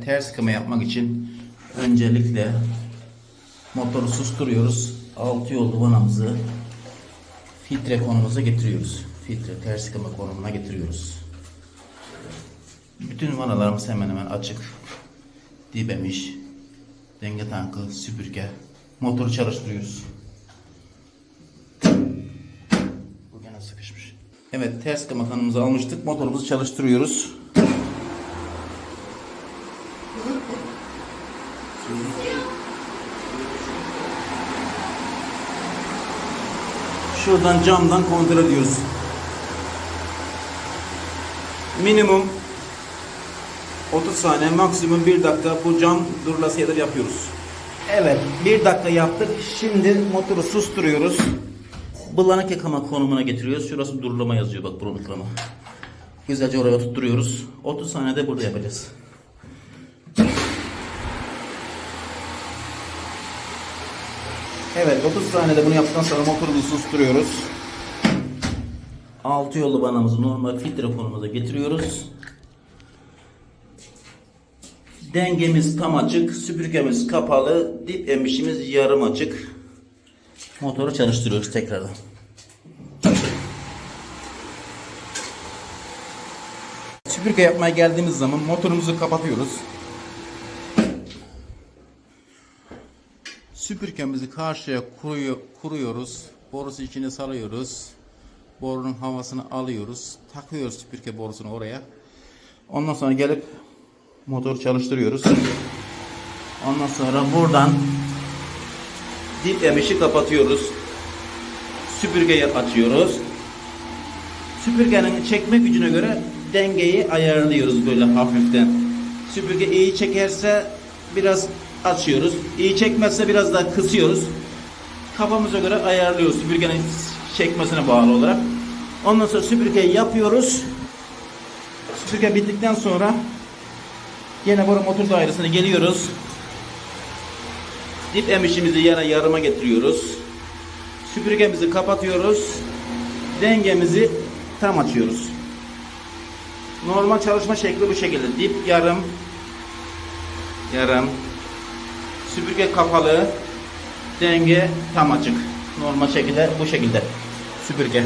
ters kıma yapmak için öncelikle motoru susturuyoruz. Altı yollu vanamızı filtre konumuza getiriyoruz. Filtre ters kıma konumuna getiriyoruz. Bütün vanalarımız hemen hemen açık. Dibemiş, denge tankı, süpürge. Motoru çalıştırıyoruz. Bu gene sıkışmış. Evet ters kıma kanımızı almıştık. Motorumuzu çalıştırıyoruz. Şuradan camdan kontrol ediyoruz. Minimum 30 saniye maksimum 1 dakika bu cam durulası yapıyoruz. Evet 1 dakika yaptık. Şimdi motoru susturuyoruz. Bulanık yakama konumuna getiriyoruz. Şurası durulama yazıyor bak bulanık yakama. Güzelce oraya tutturuyoruz. 30 saniyede burada yapacağız. Evet 30 saniyede bunu yaptıktan sonra motorumuzu susturuyoruz. Altı yollu banamızı normal filtre konumuza getiriyoruz. Dengemiz tam açık, süpürgemiz kapalı, dip emişimiz yarım açık. Motoru çalıştırıyoruz tekrardan. Süpürge yapmaya geldiğimiz zaman motorumuzu kapatıyoruz. Süpürgemizi karşıya kuruyor, kuruyoruz. Borusu içine sarıyoruz. Borunun havasını alıyoruz. Takıyoruz süpürge borusunu oraya. Ondan sonra gelip motoru çalıştırıyoruz. Ondan sonra buradan dip emişi kapatıyoruz. Süpürgeyi açıyoruz. Süpürgenin çekme gücüne göre dengeyi ayarlıyoruz böyle hafiften. Süpürge iyi çekerse biraz açıyoruz. İyi çekmezse biraz daha kısıyoruz. Kafamıza göre ayarlıyoruz süpürgenin çekmesine bağlı olarak. Ondan sonra süpürgeyi yapıyoruz. Süpürge bittikten sonra yine bu motor dairesine geliyoruz. Dip emişimizi yana yarıma getiriyoruz. Süpürgemizi kapatıyoruz. Dengemizi tam açıyoruz. Normal çalışma şekli bu şekilde. Dip yarım yarım süpürge kapalı denge tam açık. Normal şekilde bu şekilde süpürge.